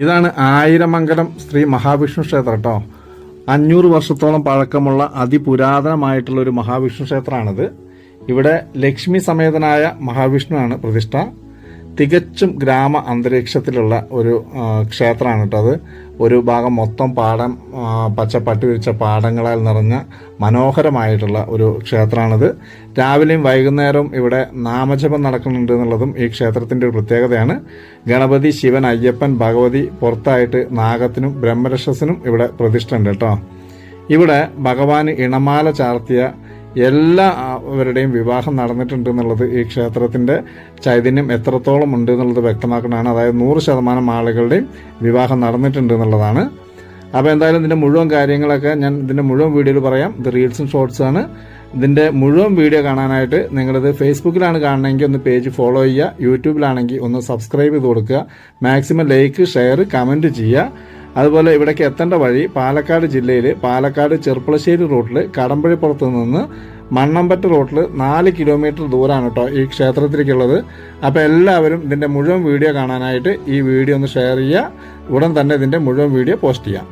ഇതാണ് ആയിരമംഗലം ശ്രീ മഹാവിഷ്ണു ക്ഷേത്രം കേട്ടോ. അഞ്ഞൂറ് വർഷത്തോളം പഴക്കമുള്ള അതിപുരാതനമായിട്ടുള്ള ഒരു മഹാവിഷ്ണു ക്ഷേത്രമാണിത്. ഇവിടെ ലക്ഷ്മി സമേതനായ മഹാവിഷ്ണുവാണ് പ്രതിഷ്ഠ. തികച്ചും ഗ്രാമ അന്തരീക്ഷത്തിലുള്ള ഒരു ക്ഷേത്രമാണ് കേട്ടോ അത്. ഒരു ഭാഗം മൊത്തം പാടം പച്ച പട്ടി വിരിച്ച പാടങ്ങളാൽ നിറഞ്ഞ മനോഹരമായിട്ടുള്ള ഒരു ക്ഷേത്രമാണിത്. രാവിലെയും വൈകുന്നേരവും ഇവിടെ നാമജപം നടക്കുന്നുണ്ട് എന്നുള്ളതും ഈ ക്ഷേത്രത്തിന്റെ ഒരു പ്രത്യേകതയാണ്. ഗണപതി ശിവൻ അയ്യപ്പൻ ഭഗവതി പുറത്തായിട്ട് നാഗത്തിനും ബ്രഹ്മരക്ഷസിനും ഇവിടെ പ്രതിഷ്ഠ ഉണ്ട് കേട്ടോ. ഇവിടെ ഭഗവാന് ഇണമാല ചാർത്തിയ എല്ലാ അവരുടെയും വിവാഹം നടന്നിട്ടുണ്ട് എന്നുള്ളത് ഈ ക്ഷേത്രത്തിന്റെ ചൈതന്യം എത്രത്തോളം ഉണ്ട് എന്നുള്ളത് വ്യക്തമാക്കുന്നതാണ് അതായത് നൂറ് ശതമാനം ആളുകളുടെയും വിവാഹം നടന്നിട്ടുണ്ട് എന്നുള്ളതാണ്. അപ്പോൾ എന്തായാലും ഇതിന്റെ മുഴുവൻ കാര്യങ്ങളൊക്കെ ഞാൻ ഇതിന്റെ മുഴുവൻ വീഡിയോയിൽ പറയാം. ഇത് റീൽസും ഷോർട്സാണ് ഇതിന്റെ മുഴുവൻ വീഡിയോ കാണാനായിട്ട് നിങ്ങളിത് ഫേസ്ബുക്കിലാണ് കാണണമെങ്കിൽ ഒന്ന് പേജ് ഫോളോ ചെയ്യുക. യൂട്യൂബിലാണെങ്കിൽ ഒന്ന് സബ്സ്ക്രൈബ് ചെയ്ത് കൊടുക്കുക. മാക്സിമം ലൈക്ക് ഷെയർ കമന്റ് ചെയ്യുക. അതുപോലെ ഇവിടേക്ക് എത്തേണ്ട വഴി പാലക്കാട് ജില്ലയിൽ പാലക്കാട് ചെർപ്പളശ്ശേരി റോട്ടിൽ കടമ്പഴിപ്പുറത്ത് നിന്ന് മണ്ണമ്പറ്റ റോഡിൽ നാല് കിലോമീറ്റർ ദൂരമാണ് കേട്ടോ ഈ ക്ഷേത്രത്തിലേക്കുള്ളത്. അപ്പോൾ എല്ലാവരും ഇതിന്റെ മുഴുവൻ വീഡിയോ കാണാനായിട്ട് ഈ വീഡിയോ ഒന്ന് ഷെയർ ചെയ്യുക. ഉടൻ തന്നെ ഇതിന്റെ മുഴുവൻ വീഡിയോ പോസ്റ്റ് ചെയ്യാം.